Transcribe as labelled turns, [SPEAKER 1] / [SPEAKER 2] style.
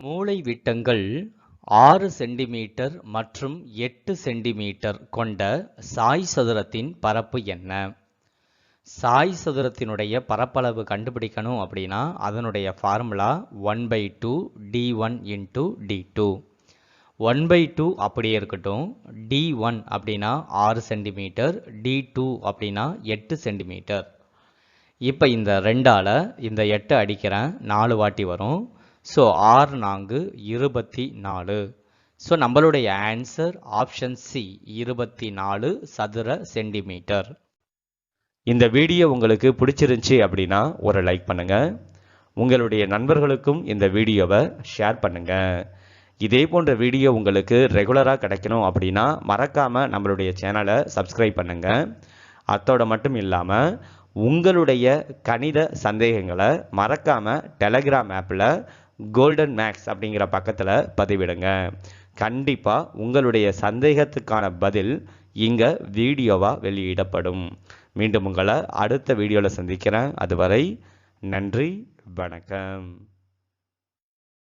[SPEAKER 1] மூளை விட்டங்கள் ஆறு சென்டிமீட்டர் மற்றும் எட்டு சென்டிமீட்டர் கொண்ட சாய் சதுரத்தின் பரப்பு என்ன? சாய் சதுரத்தினுடைய பரப்பளவு கண்டுபிடிக்கணும் அப்படின்னா அதனுடைய formula one by two D one into D two one by two அப்படியே இருக்கட்டும். டி ஒன் அப்படின்னா ஆறு சென்டிமீட்டர் டி டூ அப்படின்னா எட்டு சென்டிமீட்டர். இப்போ இந்த ரெண்டால் இந்த எட்டு அடிக்கிறேன் நாலு வாட்டி வரும். ஸோ ஆறு நான்கு இருபத்தி நாலு ஸோ நம்மளுடைய ஆன்சர் ஆப்ஷன் சி இருபத்தி நாலு சதுர சென்டிமீட்டர்
[SPEAKER 2] இந்த வீடியோ உங்களுக்கு பிடிச்சிருந்துச்சி அப்படின்னா ஒரு லைக் பண்ணுங்க. உங்களுடைய நண்பர்களுக்கும் இந்த வீடியோவை ஷேர் பண்ணுங்க. இதே போன்ற வீடியோ உங்களுக்கு ரெகுலராக கிடைக்கணும் அப்படின்னா மறக்காமல் நம்மளுடைய சேனலை சப்ஸ்கிரைப் பண்ணுங்க. அத்தோட மட்டும் இல்லாமல் உங்களுடைய கணித சந்தேகங்களை மறக்காமல் டெலகிராம் ஆப்பில் கோல்டன் மேக்ஸ் அப்படிங்கிற பக்கத்தில் பதிவிடுங்க. கண்டிப்பாக உங்களுடைய சந்தேகத்துக்கான பதில் இங்கே வீடியோவாக வெளியிடப்படும். மீண்டும் உங்களை அடுத்த வீடியோவில் சந்திக்கிறேன். அதுவரை நன்றி வணக்கம்.